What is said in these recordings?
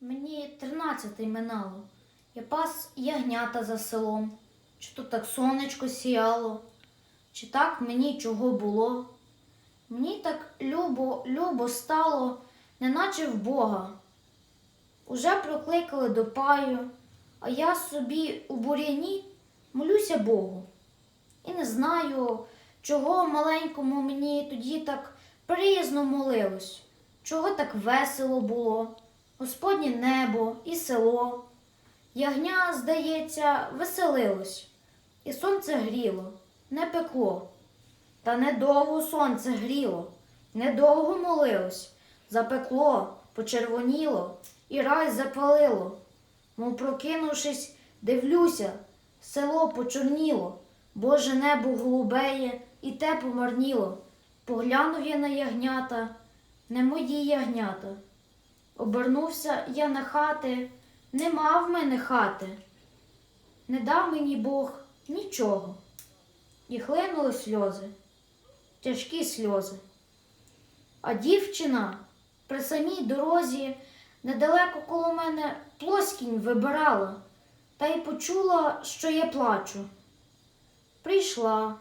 Мені тринадцятий минало. Я пас ягнята за селом. Чи то так сонечко сіяло, чи так мені чого було. Мені так любо, любо стало, неначе в Бога. Уже прокликали до паю, а я собі у бур'яні молюся Богу. І не знаю, чого маленькому мені тоді так приязно молилось, чого так весело було, Господнє небо і село. Ягня, здається, веселилось, і сонце гріло, не пекло. Та недовго сонце гріло, недовго молилось, запекло, почервоніло, і рай запалило. Мов прокинувшись, дивлюся, село почорніло, Боже небо голубеє, і те помарніло. Поглянув я на ягнята, не мої ягнята. Обернувся я на хати, нема в мене хати. Не дав мені Бог нічого. І хлинули сльози, тяжкі сльози. А дівчина при самій дорозі недалеко коло мене плоскінь вибирала, та й почула, що я плачу. Прийшла,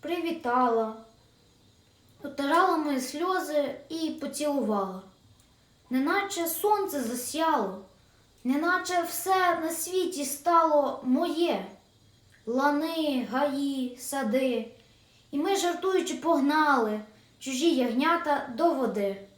привітала, потирала мої сльози і поцілувала. Неначе сонце засяло, неначе все на світі стало моє. Лани, гаї, сади. І ми, жартуючи, погнали чужі ягнята до води.